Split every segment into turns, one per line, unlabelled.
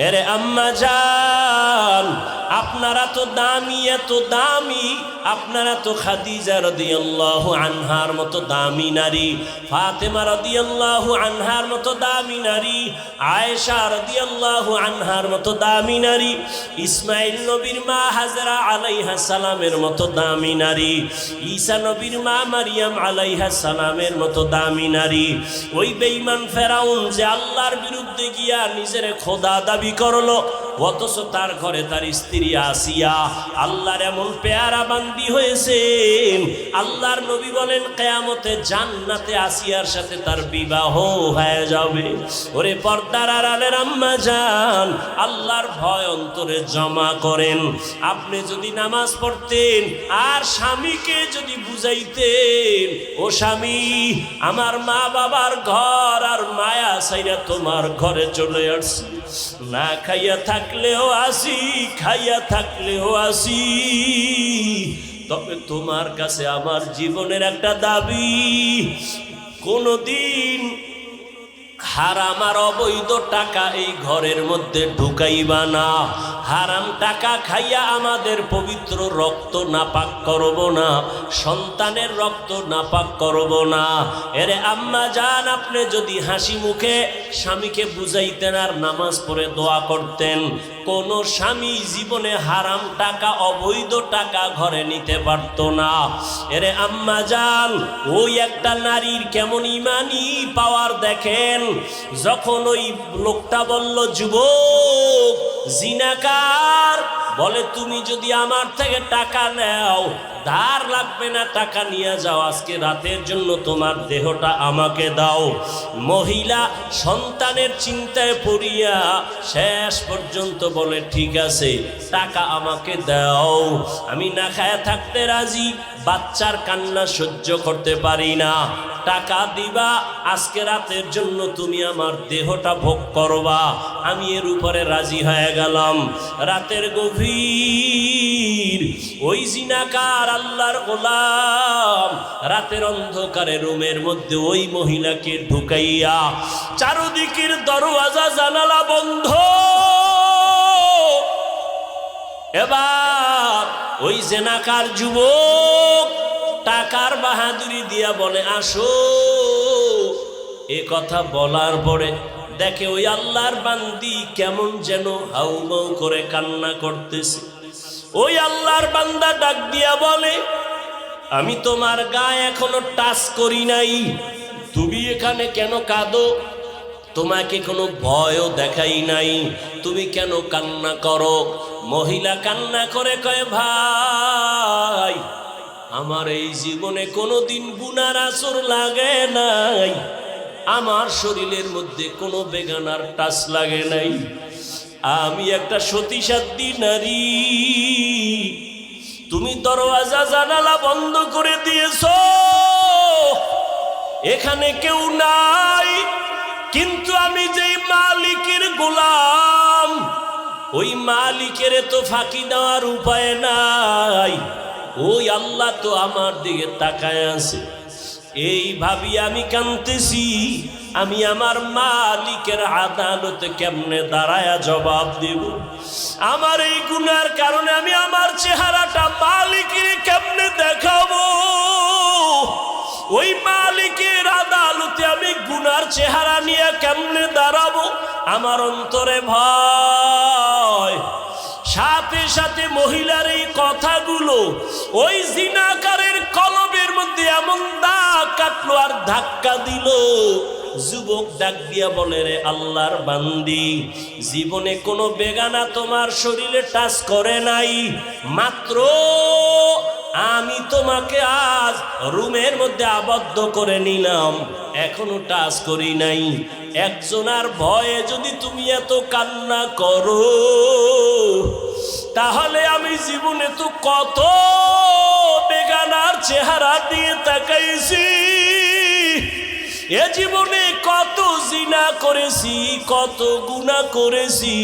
এরে আম্মা যান আপনারা তো দামি, এত দামি। আপনারা তো খাদিজা রাদিয়াল্লাহু আনহার মতো দামি নারী, ফাতেমা রাদিয়াল্লাহু আনহার মতো দামি নারী, আয়েশা রাদিয়াল্লাহু আনহার মতো দামি নারী, ইসমাইল নবীর মা হাজরা আলাইহা সালামের মতো দামি নারী, ঈসা নবীর মা মারিয়াম আলাইহা সালামের মতো দামি নারী। ওই বেঈমান ফেরাউন যে আল্লাহর বিরুদ্ধে গিয়া নিজের খোদা দাবি করল, অথচ তার ঘরে তার স্ত্রী আসিয়া আল্লাহর এমন পেয়ারা বান্দি হয়েছে আল্লাহর নবী বলেন, কেয়ামতে জান্নাতে আসিয়ার সাথে তার বিবাহ হয়ে যাবে। ওরে পর্দার আড়ালের আম্মা যান, আল্লাহর ভয় অন্তরে জমা করেন। আপনি যদি নামাজ পড়তেন, আর স্বামীকে যদি বুঝাইতেন, ও স্বামী, আমার মা বাবার ঘর আর মায়া সাইরা তোমার ঘরে চলে আসছি। না খাইয়া থাকলেও আসি, খাইয়া থাকলেও আসি। তবে তোমার কাছে আমার জীবনের একটা দাবি, কোনদিন হারাম আর অবৈধ টাকা এই ঘরের মধ্যে ঢুকাইবা না। হারাম টাকা খাইয়া আমাদের পবিত্র রক্ত নাপাক করব না, সন্তানের রক্ত নাপাক করব না। এরে আম্মা যান আপনি যদি হাসি মুখে স্বামীকে বুঝাইতেন আর নামাজ পড়ে দোয়া করতেন কোন স্বামী জীবনে হারাম টাকা, অবৈধ টাকা ঘরে নিতে পারত না। এরে আম্মা যান ওই একটা নারীর কেমন ইমানি পাওয়ার দেখেন? যখন ওই লোকটা বলল, যুবক, জিনাকার, বলে তুমি যদি আমার থেকে টাকা নাও, ধার লাগবে না টাকা নিয়ে যাও, আজকে রাতের জন্য তোমার দেহটা আমাকে দাও। মহিলা সন্তানের চিন্তায় পড়িয়া শেষ পর্যন্ত বলে, ঠিক আছে, টাকা আমাকে দাও, আমি না খায়া থাকতে রাজি, বাচ্চার কান্না সহ্য করতে পারি না। টাকা দিবা, আজকে রাতের জন্য তুমি আমার দেহটা ভোগ করবা। আমি এর উপরে রাজি হয়ে গেলাম। রাতের গভীর, ওই জিনাকার আল্লাহর গোলাম, রাতের অন্ধকারে রুমের মধ্যে ওই মহিলাকে ঢুকাইয়া চারদিকের দরওয়াজা, জানালা বন্ধ। এবার ওই জেনাকার যুবক টাকার বাহাদুরি দিয়া বলে, আসো। এ কথা বলার পরে দেখে ওই আল্লাহর বান্দি কেমন যেন হাউমাউ করে কান্না করতেছে। ওই আল্লাহর বান্দা ডাক দিয়া বলে, আমি তোমার গায়ে এখনও টাচ করি নাই। তুমি এখানে কেন কাঁদো? তোমাকে কোনো ভয়ও দেখাই নাই। তুমি কেন কান্না করো? মহিলা কান্না করে কয়, ভাই, আমার এই জীবনে কোনোদিন গুনার আসর লাগে নাই। আমার শরীরের মধ্যে কোনো বেগানার টাচ লাগে নাই। আমি একটা সতী নারী। তুমি দরওয়াজা, জানালা বন্ধ করে দিয়েছ। এখানে কেউ নাই, কিন্তু আমি যেই মালিকের গোলাম ওই মালিকের তো ফাঁকি দেওয়ার উপায় নাই। ওই আল্লাহ তো আমার দিকে তাকায় আছে। এই ভাবি আমি কানতেছি, আমি আমার মালিকের আদালতে কেমনে দাঁড়ায়া জবাব দেব? আমার এই গুনার কারণে আমি আমার চেহারাটা মালিকের কেমনে দেখাবো? ওই মালিকের আদালতে আমি গুনার চেহারা নিয়ে কেমনে দাঁড়াবো? আমার অন্তরে ভয়। সাথে সাথে মহিলার এই কথাগুলো ওই জিনাকারের কলবের মধ্যে এমন দাগ কাটলো আর ধাক্কা দিল। যুবক ডাক দিয়া বলে, রে আল্লাহর বান্দি, জীবনে কোনো বেগানা তোমার শরীরে টাচ করে নাই। মাত্র আমি তোমাকে আজ রুমের মধ্যে আবদ্ধ করে নিলাম। এখনও টাচ করি নাই। একজনার ভয়ে যদি তুমি এত কান্না করো, তাহলে আমি জীবনে তো কত বেগানার চেহারা দিয়ে তাকাইছি। এ জীবনে কত জিনা করেছি, কত গুণা করেছি।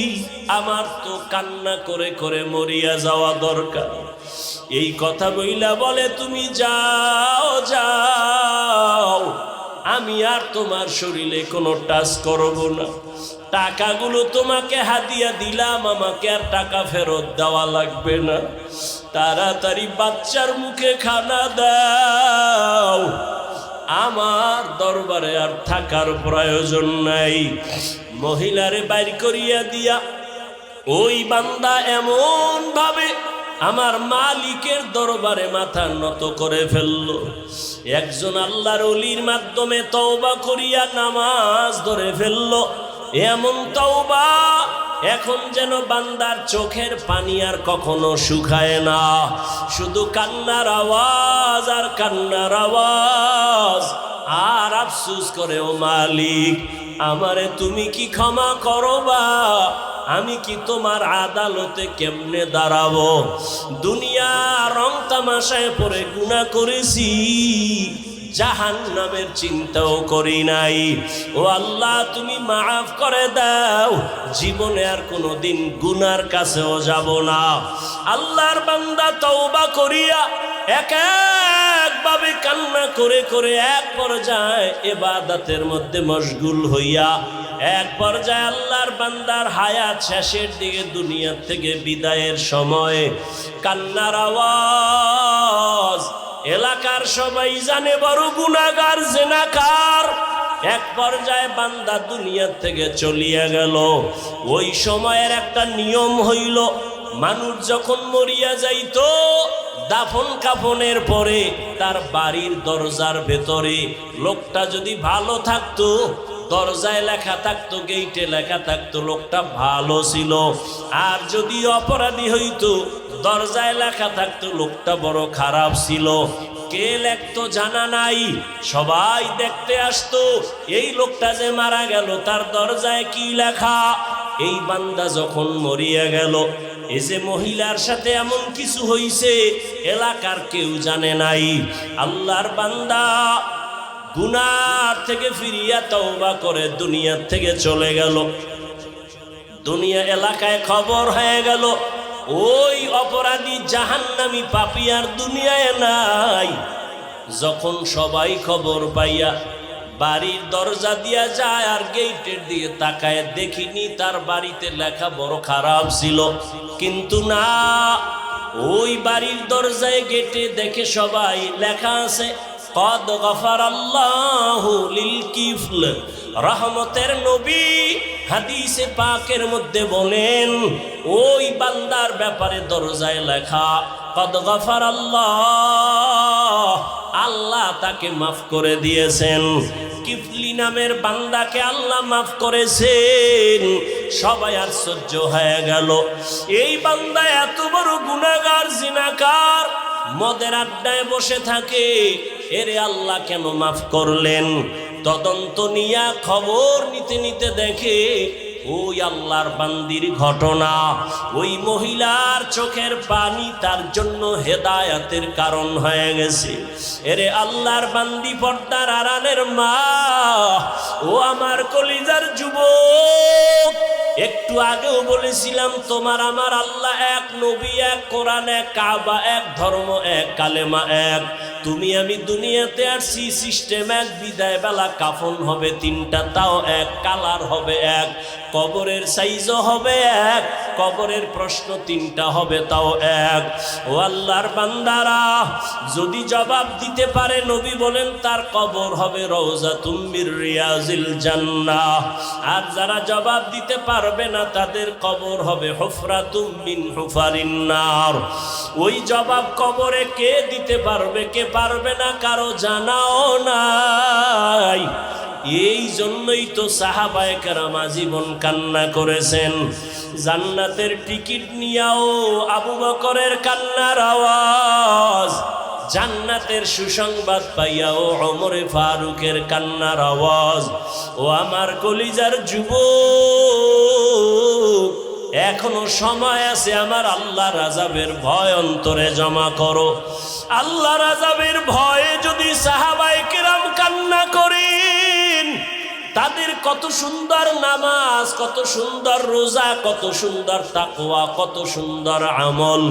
আমার তো কান্না করে করে মরিয়া যাওয়া দরকার। এই কথা বইলা বলে, তুমি যাও যাও। আমি আর তোমার শরীরে কোনো টাচ করব না। টাকাগুলো তোমাকে হাতিয়া দিলাম, আমাকে আর টাকা ফেরত দেওয়া লাগবে না। তাড়াতাড়ি বাচ্চার মুখে খানা দাও। আমার দরবারে আর থাকার প্রয়োজন নাই। মহিলারে বাইর করিয়া দিয়া, ওই বান্দা এমন ভাবে আমার মালিকের দরবারে মাথা নত করে ফেলল। একজন আল্লাহর অলির মাধ্যমে তওবা করিয়া নামাজ ধরে ফেলল। এমন তওবা এখন যেন বান্দার চোখের পানি আর কখনো শুকায় না। শুধু কান্নার আওয়াজ আর কান্নার আওয়াজ। আর আফসুস করে, ও মালিক, আমারে তুমি কি ক্ষমা করবা আমি কি তোমার আদালতে কেমনে দাঁড়াবো? দুনিয়া রং তামাশায় পরে গুণা করেছি। জাহান নামের চিন্তাও করি নাই। ও আল্লাহ, তুমি মাফ করে দাও। জীবনে আর কোনো দিন গুনার কাছেও যাব না। আল্লাহর বান্দা তওবা করিয়া এক একভাবে কান্না করে করে এক পর্যায়ে এবাদাতের মধ্যে মশগুল হইয়া এক পর্যায়ে আল্লাহর বান্দার হায়াত শেষের দিকে দুনিয়ার থেকে বিদায়ের সময় কান্নার আওয়াজ এলাকার সবাই জানে বড় গুণাগার জেনাকার। এক পর্যায়ে বান্দা দুনিয়ার থেকে চলিয়া গেল। ওই সময়ের একটা নিয়ম হইল, মানুষ যখন মরিয়া যাইত, দাফন কাফনের পরে তার বাড়ির দরজার ভেতরে লোকটা যদি ভালো থাকতো দরজায় লেখা থাকতো, গেইটে লেখা থাকতো, লোকটা ভালো ছিল। আর যদি অপরাধী হইতো, দরজায় লেখা থাকতো, লোকটা বড় খারাপ ছিল। কে লেখতো জানা নাই। সবাই দেখতে আসতো, এই লোকটা যে মারা গেল, তার দরজায় কি লেখা? এই বান্দা যখন মরিয়া গেল এ যে মহিলার সাথে এমন কিছু হইছে, এলাকার কেউ জানে নাই। আল্লাহর বান্দা গুনার থেকে ফিরিয়া তওবা করে দুনিয়ার থেকে চলে গেল। দুনিয়া এলাকায় খবর হয়ে গেল, ওই অপরাধী জাহান্নামি পাপিয়ার দুনিয়ায় নাই। যখন সবাই খবর পাইয়া বাড়ির দরজা দিয়া যায় আর গেটের দিকে তাকায়, দেখিনি তার বাড়িতে লেখা বড় খারাপ ছিল। কিন্তু না, ওই বাড়ির দরজায় গেটে দেখে সবাই লেখা আছে কদ আল্লাহ লিল কিফল। রহমতের নবী হাদিসে পাকের মধ্যে বলেন, ওই বান্দার ব্যাপারে দরজায় লেখা, কদ গফার আল্লাহ আল্লাহ তাকে মাফ করে দিয়েছেন। কিফলি নামের বান্দাকে আল্লাহ মাফ করেছেন। সবাই আশ্চর্য হয়ে গেল। এই বান্দা এত বড় গুণাগার জিনাকার মদের আড্ডায় বসে থাকে। এরে আল্লাহ কেন মাফ করলেন? তদন্ত নিয়া খবর নিতে নিতে দেখে ওই আল্লাহর বান্দির ঘটনা। ওই মহিলার চোখের পানি তার জন্য হেদায়াতের কারণ হয়ে গেছে। এরে আল্লাহর বান্দি পর্দার আড়ালের মা, ও আমার কলিজার যুবক, একটু আগেও বলেছিলাম, তোমার আমার আল্লাহ এক নবী, এক কোরআন, এক কাবা, এক ধর্ম, এক কালেমা, এক তুমি আমি দুনিয়াতে আসছি সিস্টেম এক বিদায় বেলা কাফন হবে তিনটা, তাও এক, কালার হবে এক, কবরের সাইজও হবে এক, কবরের প্রশ্ন তিনটা হবে তাও এক। ও আল্লাহর বান্দারা, যদি জবাব দিতে পারে নবী বলেন, তার কবর হবে রওজা তুমির রিয়াজিল জান্নাহ। আর যারা জবাব দিতে পারবে না, তাদের কবর হবে হুফরা তুমিন হুফারিন্নার ওই জবাব কবরে কে দিতে পারবে, কে পারবে না, কারও জানাও নাই। এই জন্যই তো সাহাবায় কারামা জীবন কান্না করেছেন। জান্নাতের টিকিট নিয়াও আবু বকরের কান্নার আওয়াজ। জান্নাতের সুসংবাদ পাইয়াও অমরে ফারুকের কান্নার আওয়াজ। ও আমার কলিজার যুবক এখনও সময় আছে আমার আল্লাহ রাজাবের ভয় অন্তরে জমা করো। আল্লাহ রাজাবের ভয়ে যদি সাহাবাই কিরাম কান্না করেন তাদের কত সুন্দর নামাজ, কত সুন্দর রোজা, কত সুন্দর তাকওয়া, কত সুন্দর আমল।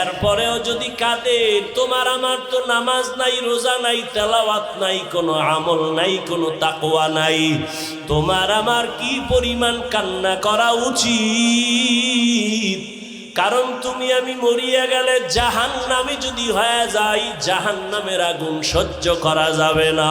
এরপরেও যদি কাঁদে, তোমার আমার তো নামাজ নাই, রোজা নাই, তেলাওয়াত নাই, কোনো আমল নাই, কোনো তাকওয়া নাই। তোমার আমার কি পরিমাণ কান্না করা উচিত? কারণ তুমি আমি মরিয়া গেলে জাহান নামে যদি হয়ে যাই জাহান নামের আগুন সহ্য করা যাবে না।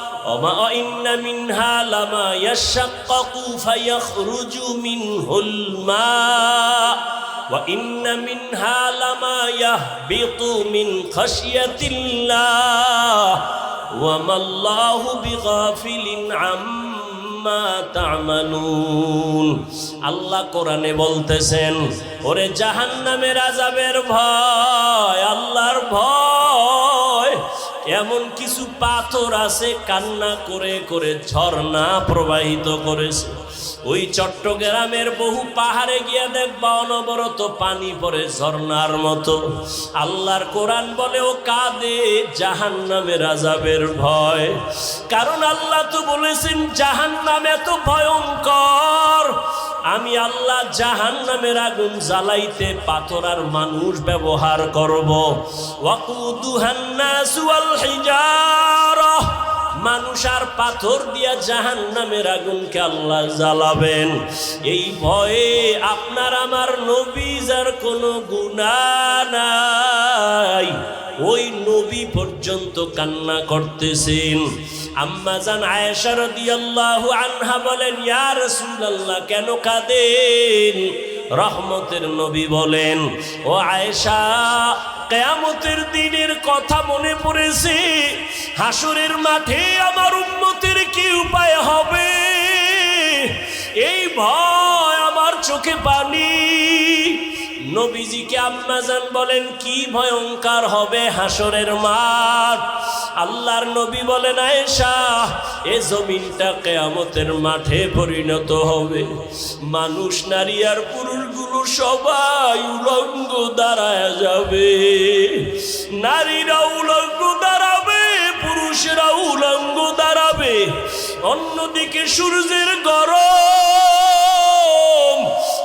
وما إن منها لما يشقق فيخرج منه الماء وإن منها لما يهبط من خشية الله وما الله بغافل عما تعملون আল্লাহ কোরআনে বলতেছেন ওরে জাহান্নামের আজাবের ভয় আল্লাহর ভয় এমন কিছু পাথর আছে কান্না করে করে ঝর্ণা প্রবাহিত করেছে। ওই চট্টগ্রামের বহু পাহাড়ে গিয়া দেখবা অনবরত পানি পড়ে ঝর্ণার মতো। আল্লাহর কোরআন বলে, ও কাঁদে জাহান নামের আজাবের ভয়। কারণ আল্লাহ তো বলেছেন জাহান নাম এত ভয়ঙ্কর। আমি আল্লাহ জাহান নামের আগুন জ্বালাইতে পাথর আর মানুষ ব্যবহার করব। মানুষ আর পাথর দিয়া জাহান নামের আগুনকে আল্লাহ জ্বালাবেন। এই ভয়ে আপনার আমার নবীজার কোনো গুণা নাই। ওই নবী পর্যন্ত কান্না করতেছেন। আম্মা জান আয়েশা রাদিয়াল্লাহু আনহা বলেন, ইয়া রাসূলুল্লাহ, কেন কাঁদেন? রহমতের নবী বলেন, ও আয়েশা, কেয়ামতের দিনের কথা মনে পড়েছে। হাসুরের মাঠে আমার উন্নতির কি উপায় হবে? এই ভয় আমার চোখে পানি। নবীজিকে আম্মাজান বলেন, কি ভয়ঙ্কর হবে হাসরের মাঠ? আল্লাহর নবী বলেন, আয়েশা, এ জমিনটা কেয়ামতের মাঠে পরিণত হবে। মানুষ, নারী আর পুরুষগুলো সবাই উলঙ্গ দাঁড়ায় যাবে। নারীরা উলঙ্গ দাঁড়াবে, পুরুষেরা উলঙ্গ দাঁড়াবে। অন্যদিকে সূর্যের গরম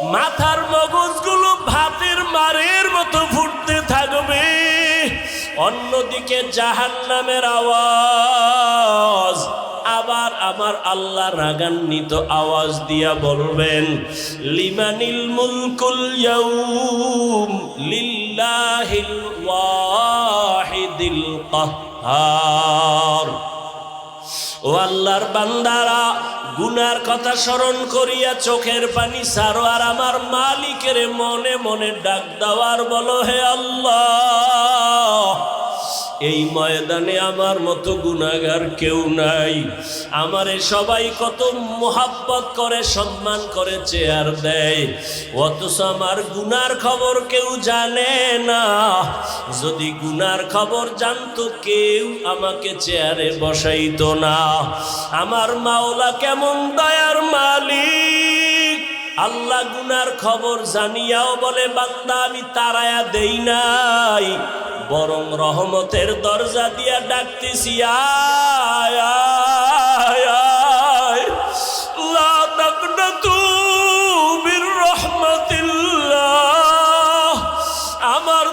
মাথার মগজগুলো ভাতের মারের মতো ফুটতে থাকবে। অন্যদিকে জাহান নামের আওয়াজ, আবার আমার আল্লাহ রাগান্বিত আওয়াজ দিয়া বলবেন, লিমানিল মুলকুল ইয়াউম লিল্লাহিল ওয়াহিদিল কাহ্হার। ও আল্লাহর বান্দারা, গুনার কথা স্মরণ করিয়া চোখের পানি সারো আর আমার মালিকের মনে মনে ডাক দেওয়ার বলো, হে আল্লাহ। এই ময়দানে আমার মতো গুনাগার কেউ নাই। আমারে সবাই কত মোহাব্বত করে, সম্মান করে, চেয়ার দেয়। অথচ আমার গুনার খবর কেউ জানে না। যদি গুনার খবর জানতো কেউ আমাকে চেয়ারে বসাইত না। আমার মাওলা কেমন দয়ার মালিক। আল্লাহ গুনার খবর জানিয়াও বলে, বান্দা, আমি তারায়া দেই নাই। বরং রহমতের দরজা দিয়া ডাকতেছি। আমার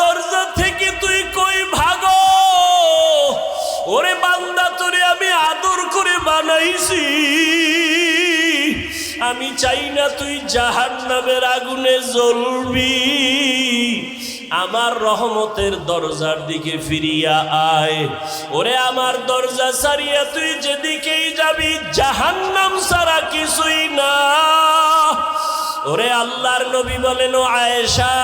দরজা থেকে তুই কই বান্দা, তোরে আমি আদর করে বানাইছি। আমি চাই না তুই জাহান নামের আগুনে জ্বলবি। আমার রহমতের দরজার দিকে ফিরিয়া আয়। ওরে আমার দরজা সারিয়া তুই যেদিকেই যাবি, জাহান্নাম সারা কিছুই না। ওরে আল্লাহর নবী বলেন আয়েশা,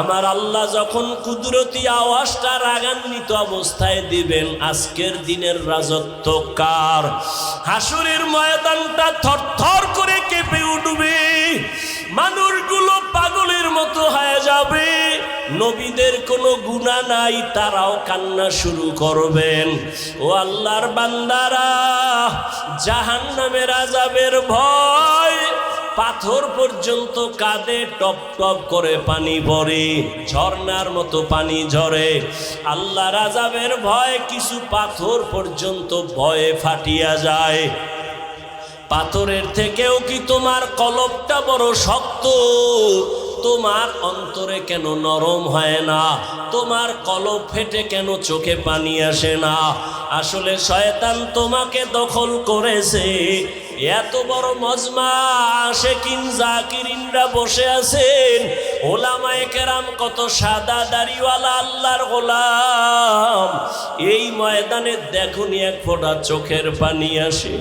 আমার আল্লাহ যখন কুদরতি আওয়াজটা রাগান্বিত অবস্থায় দিবেন, আজকের দিনের রাজত্ব কার? হাসুরের ময়দানটা থরথর নবীদের কোনো গুণা নাই, তারাও কান্না শুরু করবেন। ও আল্লাহর বান্দারা জাহান নামের আজাবের ভয়, পাথর পর্যন্ত কাঁদে টপ টপ করে পানি পড়ে ঝর্ণার মতো পানি ঝরে। আল্লাহ রাজাবের ভয়, কিছু পাথর পর্যন্ত ভয়ে ফাটিয়া যায়। পাথরের থেকেও কি তোমার কলবটা বড় শক্ত? তোমার অন্তরে কেন নরম হয় না? তোমার কলব ফেটে কেন চোখে পানি আসে না? আসলে শয়তান তোমাকে দখল করেছে। এত বড় মজমা শেকিন জাকিরিনরা বসে আছেন। ওলামায়ে কেরাম কত সাদা দাড়িওয়ালা আল্লাহর গোলাম। এই ময়দানে দেখুনি এক ফোঁটা চোখের পানি আসে।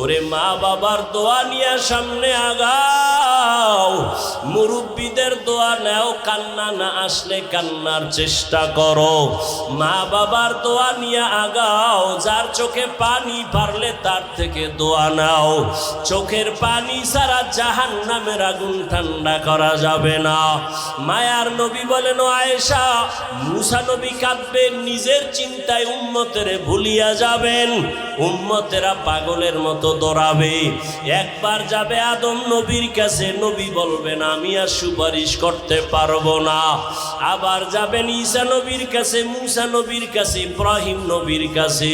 ওরে মা বাবার দোয়া নিয়ে সামনে আগাও। মুরব্বীদের দোয়া নেও, কান্না না আসলে কান্নার চেষ্টা করো। মা বাবার দোয়া নিয়ে আগাও, যার চোখে পানি পারলে তার থেকে দোয়া নাও। চোখের পানি ছাড়া জাহান নামের আগুন ঠান্ডা করা যাবে না। মায়ার নবী বলেন, আয়েশা, মুসা নবী কাঁদবেন নিজের চিন্তায় উম্মতেরে ভুলিয়া যাবেন। উম্মতেরা পাগলের মতো দৌড়াবে। একবার যাবে আদম নবীর কাছে, নবী বলবেন, আমি আর সুপারিশ করতে পারব না। আবার যাবেন ঈসা নবীর কাছে, মুসা নবীর কাছে, ইব্রাহিম নবীর কাছে।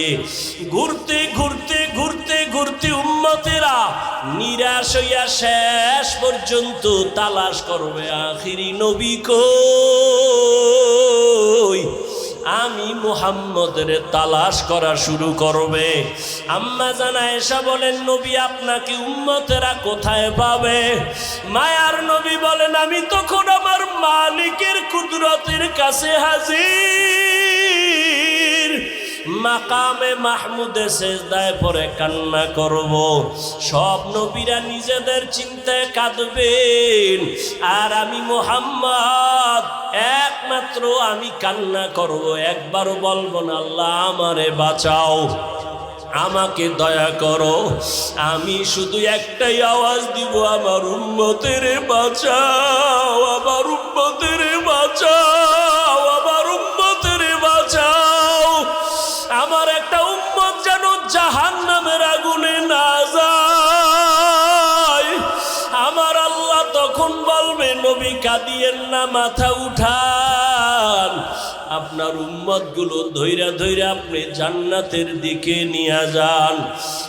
ঘুরতে ঘুরতে ঘুরতে ঘুরতে উম্মতেরা নিরাশ হইয়া শেষ পর্যন্ত তালাশ করবে, আখিরি নবী কই? আমি মুহাম্মদের তালাশ করা শুরু করবে। আম্মা জানা এসা বলেন, নবী আপনাকে উম্মতেরা কোথায় পাবে? মায়ার নবী বলেন, আমি তখন আমার মালিকের কুদরতের কাছে হাজির। মাকামে মাহমুদে শেষদায় পরে কান্না করব। সব নবীরা নিজেদের চিন্তায় কাঁদবেন। আর আমি মোহাম্মদ, একমাত্র আমি কান্না করব। একবারও বলব না, আল্লাহ আমারে বাঁচাও। আমাকে দয়া করো। আমি শুধু একটাই আওয়াজ দিব, আমার উম্মতের বাঁচাও, আমার উম্মতের বাঁচাও। নবী কাঁদিয়েন না মাথা উঠান। আপনার উম্মতগুলো ধৈরা ধৈরা আপনি জান্নাতের দিকে নিয়ে যান।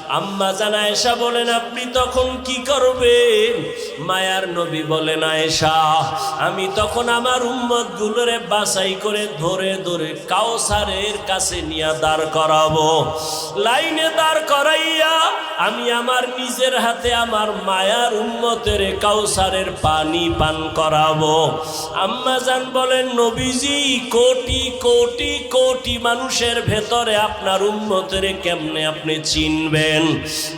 আম্মা জানা এসা বলেন, আপনি তখন কি করবেন? মায়ার নবী বলেন, আয়েশা, আমি তখন আমার উম্মত গুলোরে বাছাই করে ধরে ধরে কাউসারের কাছে নিয়ে দাঁড় করাবো। লাইনে দাঁড় করাইয়া আমি আমার নিজের হাতে আমার মায়ার উম্মতের কাউসারের পানি পান করাবো। আম্মা জান বলেন, নবীজি, কোটি কোটি কোটি মানুষের ভেতরে আপনার উম্মতের কেমনে আপনি চিনবেন?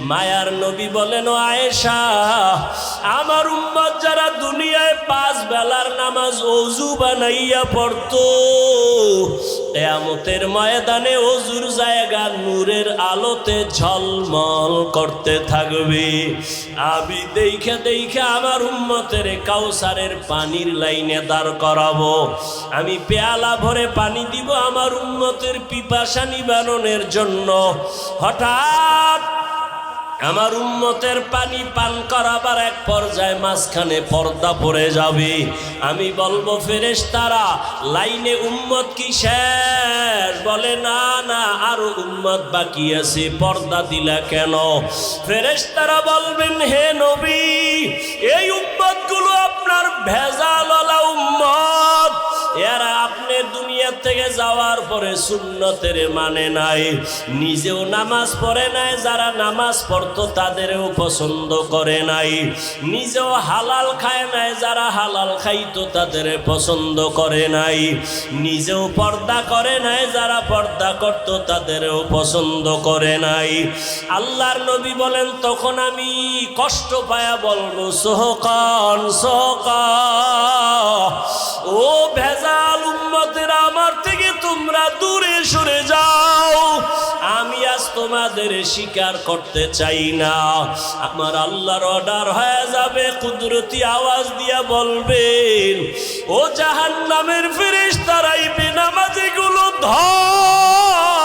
মায়ার নবী বলেন, ও আয়েশা, আমার উম্মত যারা দুনিয়ায় পাঁচ বেলার নামাজ অজু বানাইয়া পড়তো, কেয়ামতের ময়দানে অজুর জায়গা নূরের আলোতে ঝলমল করতে থাকবে। আমি দেখে দেখে আমার উম্মতের কাউসারের পানির লাইনে দাঁড় করাবো। আমি পেয়ালা ভরে পানি দিব আমার উম্মতের পিপাসা নিবারণের জন্য। হঠাৎ আমার উন্মতের পানি পান করাবার এক পর্যায়ে মাঝখানে পর্দা পড়ে যাবে। আমি বলব ফেরেশ তারা লাইনে উম্মত কি শেষ? বলে, না না, আরও উম্মত বাকি আছে, পর্দা দিলা কেন? ফেরেশ তারা বলবেন, হে নবী, এই উম্মতগুলো আপনার ভেজালওয়ালা উম্মত। এরা আপনি দুনিয়া থেকে যাওয়ার পরে সুন্নতের মানে নাই। নিজেও নামাজ পড়ে নাই, যারা নামাজ তো তাদেরও পছন্দ করে নাই। নিজেও হালাল খায় নাই, যারা হালাল খাইতো তাদের পছন্দ করে নাই। নিজেও পর্দা করে নাই, যারা পর্দা করত তাদেরও পছন্দ করে নাই। আল্লাহর নবী বলেন, তখন আমি কষ্ট পায়া বলব, সোহকান সোহকা ও ভেজাল উম্মতেরা, আমার থেকে তোমরা দূরে সরে যাও। তাদের স্বীকার করতে চাই না। আমার আল্লাহর অর্ডার হয়ে যাবে, কুদরতি আওয়াজ দিয়া বলবেন, ও জাহান নামের ফিরিস তারাই বেনামাজিগুলো ধর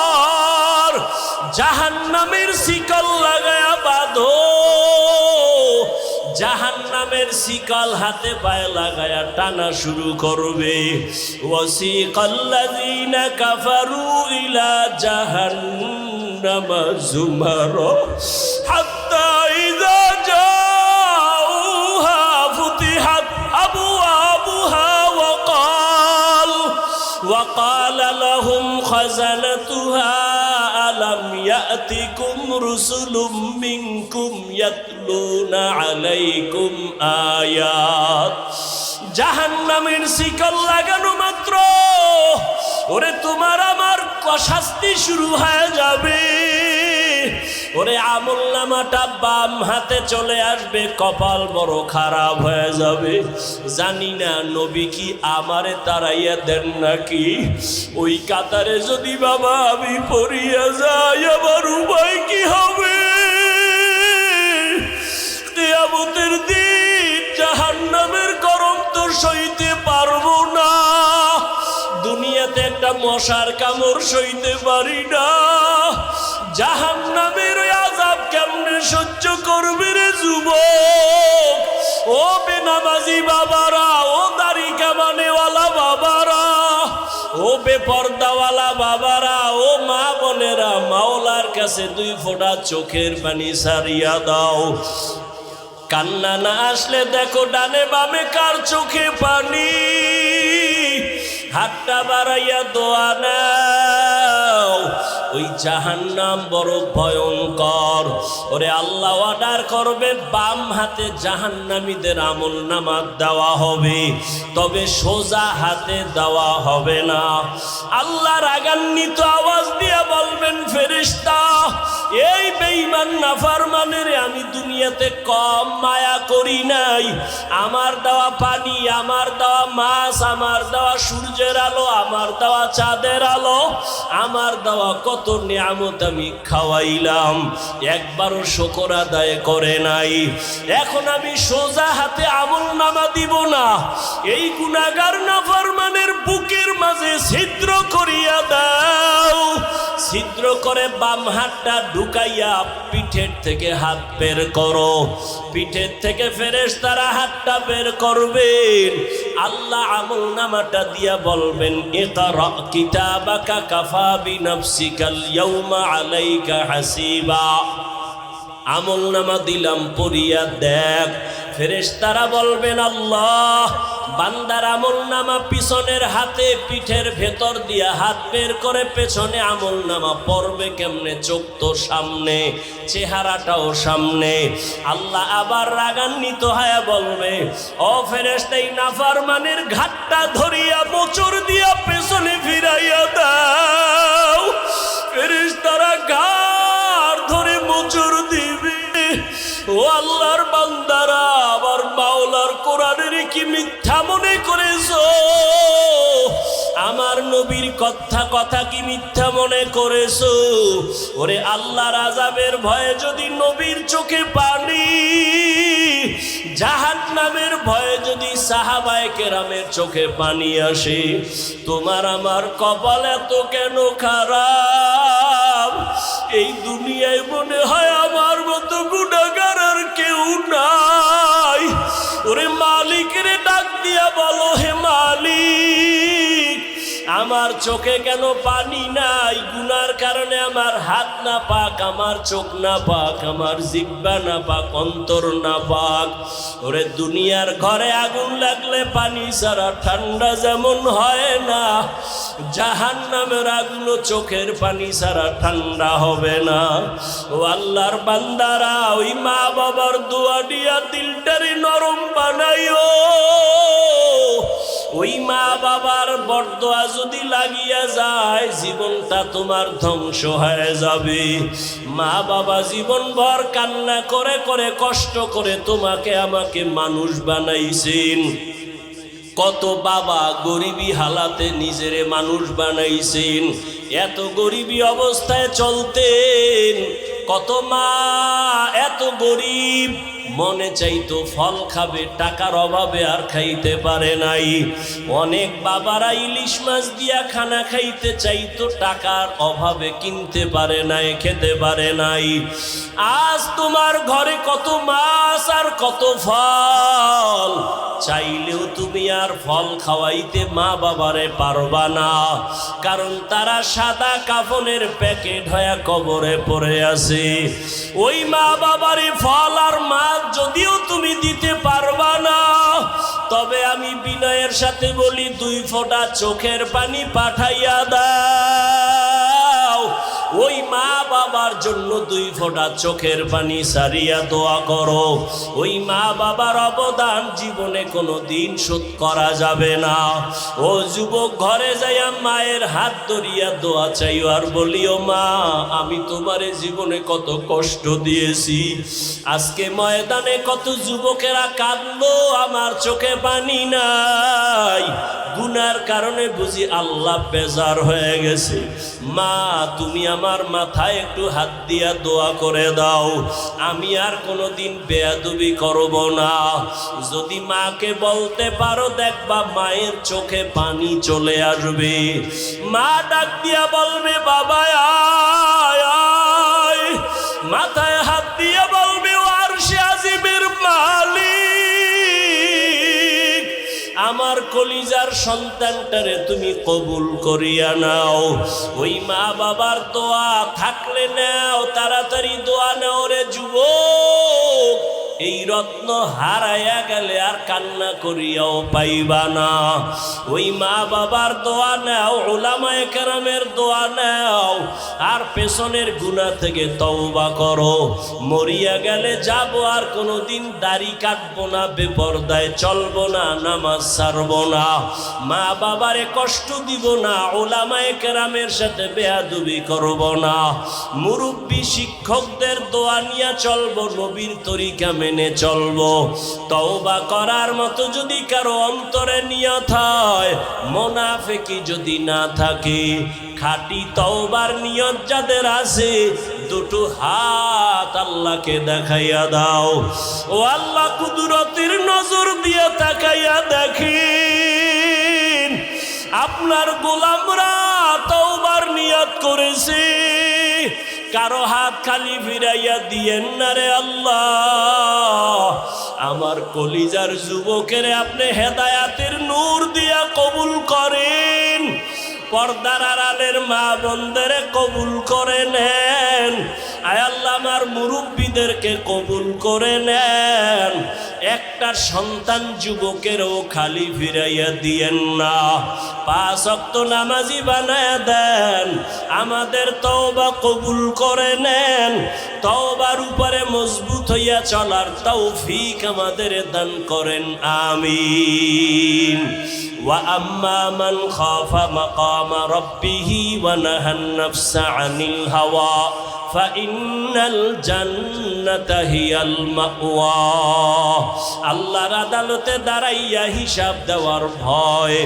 জাহান নামের শিকল লাগায়া বাঁধো জাহান নামের শিকল হাতে পায়ে লাগায়া টানা শুরু করবে ওয়াসিকাল্লাযীনা কাফারু ইলা জাহান্নামা যুমারা হাত্তা ইযা জাউহা ফুতিহাত আবওয়াবুহা ওয়াকাল وقال لهم خزنتها ألم يأتكم رسل منكم يتلون عليكم آيات জাহান্নামের শিকল লাগানো মাত্র ওরে তোমার আমার শাস্তি শুরু হয়ে যাবে ওরে আমল নামাটা বাম হাতে চলে আসবে, কপাল বড় খারাপ হয়ে যাবে। জানি না নবী কি আমারে তারাইয়া দেন নাকি। ওই কাতারে যদি বাবা আমি পড়িয়া যাই, আমার উপায় কি হবে? দিন জাহান্নামের গরম তো সইতে পারব না। দুনিয়াতে একটা মশার কামড় সইতে পারি না। জাহান্নামের ও পর্দাওয়ালা বাবারা, ও মা বোনেরা, মাওলার কাছে দুই ফোঁটা চোখের পানি সারিয়া দাও। কান্না না আসলে দেখো ডানে বামে কার চোখে পানি। হাতটা বাড়াইয়া দোয়া নাও। ওই জাহান্নাম বড় ভয়ঙ্কর। ওরে আল্লাহ অর্ডার করবে, বাম হাতে জাহান্নামীদের আমল নামা দেওয়া হবে, তবে সোজা হাতে দেওয়া হবে না। আল্লাহ রাগান্বিত আওয়াজ দিয়ে বলবেন ফেরিস্তা এই বেঈমান নাফারমানের আমি দুনিয়াতে কম মায়া করি নাই। আমার দেওয়া পানি, আমার দেওয়া মাছ, আমার দেওয়া সূর্যের আলো, আমার দেওয়া চাঁদের আলো, আমার দেওয়া কত নিয়ামত আমি খাওয়াইলাম, একবারও শকর আদায় করে নাই। এখন আমি সোজা হাতে আমল নামা দিব না। এই গুণাগার নাফারমানের বুকের মাঝে ছিদ্র করিয়া দাও। ছিদ্র করে বাম হাতটা ঢুকাইয়া পিঠের থেকে হাত বের করো। পিঠের থেকে ফেরেস তারা হাতটা বের করবেন। আল্লাহ আমল নামাটা দিয়া বলবেন, ইকরা কিতাবাকা কাফা বিনাফসিকাল ইয়াউমা আলাইকা আমল নামা দিলাম পড়িয়া দেখ। ফেরেশতারা বলবেন, আল্লাহ, বান্দার আমল নামা পিছনের হাতে, পিঠের ভেতর দিয়া হাত বের করে পেছনে আমল নামা পড়বে কেমনে? চোখ তো সামনে, চেহারাটাও সামনে। আল্লাহ আবার রাগান্বিত হয়ে বলবে, ও ফেরেস্তাই নাফারমানের ঘাটটা ধরিয়া মোচর দিয়া পেছনে ফিরাইয়া দাও। ফেরেশতারা গার ধরে মোচর দিবে। ও আল্লাহর বান্দারা, আবার মাওলার কোরআনের কি মিথ্যা মনে করেছ? আমার নবীর কথা কথা কি মিথ্যা মনে করেছ? ওরে আল্লাহর আজাবের ভয়ে যদি নবীর চোখে পানি জাহান নামের ভয়ে যদি সাহাবায় কেরামের চোখে পানি আসে, তোমার আমার কপাল এত কেন খারাপ? এই দুনিয়ায় মনে হয় আমার মতো গুণাগার আর কেউ নাই। ওরে মালিকের ডাক দিয়া বলো, হে মালিক। আমার চোখে কেন পানি নাই? গুনার কারণে আমার হাত না পাক, আমার চোখ না পাক, আমার জিব্বা না পাক, অন্তর না পাক। ওরে দুনিয়ার ঘরে আগুন লাগলে পানি ছাড়া ঠান্ডা যেমন হয় না। জাহান নামের আগুন চোখের পানি ছাড়া ঠান্ডা হবে না। ও আল্লাহর বান্দারা, ওই মা বাবার দোয়া দিয়া দিলটারে নরম বানাইও। ওই মা বাবার বরদোয়া যদি লাগিয়া যায়, জীবনটা তোমার ধ্বংস হয়ে যাবে। মা বাবা জীবন ভর কান্না করে করে কষ্ট করে তোমাকে আমাকে মানুষ বানাইছেন। কত বাবা গরিবী হালাতে নিজেরে মানুষ বানাইছেন। এত গরিবী অবস্থায় চলতেন। কত মা এত গরিব মনে চাইতো ফল খাবে, টাকার অভাবে আর খাইতে পারে নাই। অনেক বাবারা ইলিশ মাছ দিয়া খানা খাইতে চাইতো টাকার অভাবে কিনতে পারে নাই, খেতে পারে নাই। আজ তোমার ঘরে কত মাছ আর কত ফল। চাইলেও তুমি আর ফল খাওয়াইতে মা বাবারে পারবা না। কারণ তারা সাদা কাফনের প্যাকেট হয়ে কবরে পড়ে আছে। ওই মা বাবারে ফল আর মাছ যদিও তুমি দিতে পারবা না, তবে আমি বিনয়ের সাথে বলি, দুই ফোঁটা চোখের পানি পাঠাইয়া দাও। ওই মা বাবার জন্য দুই ফোঁটা চোখের পানি সারিয়া দোয়া করো। ওই মা বাবার অবদান জীবনে কোনো দিন শোধ করা যাবে না। ও যুবক ঘরে যাইয়া মায়ের হাত ধরিয়া দোয়া চাইও আর বলিও, মা, আমি তোমারে জীবনে কত কষ্ট দিয়েছি। আজকে ময়দানে কত যুবকেরা কাঁদলো, আমার চোখে পানি নাই। গুনার কারণে বুঝি আল্লাহ বেজার হয়ে গেছে। মা, তুমি আমার মাথায় একটু হাত দিয়া দোয়া করে দাও। আমি আর কোনোদিন বেয়াদবি করব না। যদি মাকে বলতে পারো, দেখবা মায়ের চোখে পানি চলে আসবে। মা ডাক দিয়া বলবে বাবা আয় আয়। মাথায় হাত দিয়ে বলবে আমার কলিজার সন্তানটারে তুমি কবুল করিয়া নাও। ওই মা বাবার দোয়া থাকলে নাও, তাড়াতাড়ি দোয়া নাও রে যুবক। এই রত্ন হারাইয়া গেলে আর কান্না করিয়াও পাইবা না। ওই মা বাবার দোয়া নাও ওলামায় কেরামের দোয়া নাও, আর পেছনের গুণা থেকে তওবা করো। মরিয়া গেলে যাব আর কোনোদিন দাড়ি কাটবো না, বেপরদায় চলবো না, নামাজ ছাড়বো না। মা বাবারে কষ্ট দিব না ওলামায় কেরামের সাথে বেয়াদুবি করব না। মুরব্বী শিক্ষকদের দোয়া নিয়ে চলবো, নবীর তরিকা মেনে চলবো। তওবা করার মতো যদি কারও অন্তরে নিয়ত হয়, মোনাফেকি যদি না থাকে, খাটি তওবার নিয়ত যাদের আছে, দুটো হাত আল্লাহকে দেখাইয়া দাও। ও আল্লাহ কুদরতের নজর দিয়ে তাকাইয়া দেখিন, আপনার গোলামরা তওবার নিয়ত করেছে। কারও হাত খালি ফিরাইয়া দিয়েন না রে আল্লাহ। আমার কলিজার যুবকের আপনি হেদায়াতের নূর দিয়া কবুল করেন। পর্দার আড়ালের মা বন্ধের কবুল করে নেন। আয় আল্লাহ আমার মুরব্বীদেরকে কবুল করে নেন একটা সন্তান যুবকেরও খালি ফিরাইয়া দিয়েন না পাঁচ অক্ত নামাজি বানায় দেন আমাদের তওবা কবুল করে নেন তওবার উপরে মজবুত হইয়া চলার তৌফিক আমাদের দান করেন আমিন وأما من خاف مقام ربه ونهى النفس عن الهوى فإن আল্লাহর আদালতে দাঁড়াইয়া হিসাব দেওয়ার ভয়।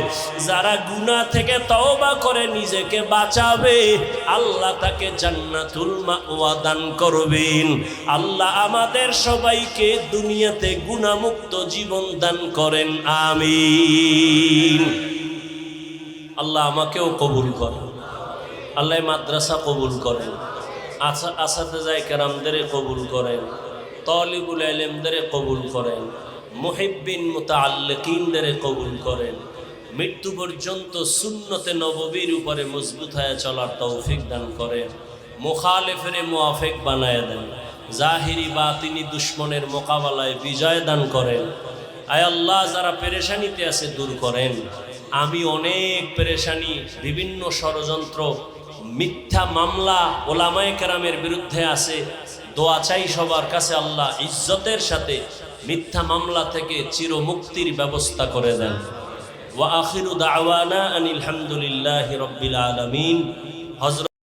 যারা গুনাহ থেকে তওবা করে নিজেকে বাঁচাবে, আল্লাহ তাকে জান্নাতুল মাওয়া দান করবেন। আল্লাহ আমাদের সবাইকে দুনিয়াতে গুণামুক্ত জীবন দান করেন আমি আল্লাহ আমাকেও কবুল করেন। আল্লাহ মাদ্রাসা কবুল করেন। আসা কেরামদের কবুল করেন, তলিবুল আলমদের কবুল করেন, মুহিব্বিন মুতাআল্লিকিনদের কবুল করেন। মৃত্যু পর্যন্ত সুন্নতে নববীর উপরে মজবুত হয়ে চলার তৌফিক দান করেন, মুখালেফের মুআফেক বানায় দেন, জাহিরি বা তিনি দুশ্মনের মোকাবেলায় বিজয় দান করেন। আয় আল্লাহ, যারা পেরেশানিতে আছে দূর করেন। আমি অনেক পেরেশানি, বিভিন্ন ষড়যন্ত্র মিথ্যা মামলা ওলামায় কেরামের বিরুদ্ধে আছে। দোয়া চাই সবার কাছে আল্লাহ ইজ্জতের সাথে মিথ্যা মামলা থেকে চির মুক্তির ব্যবস্থা করে দেন। ওয়া আখিরু দাওয়ানা আনিল হামদুলিল্লাহি রাব্বিল আলামিন। হযরত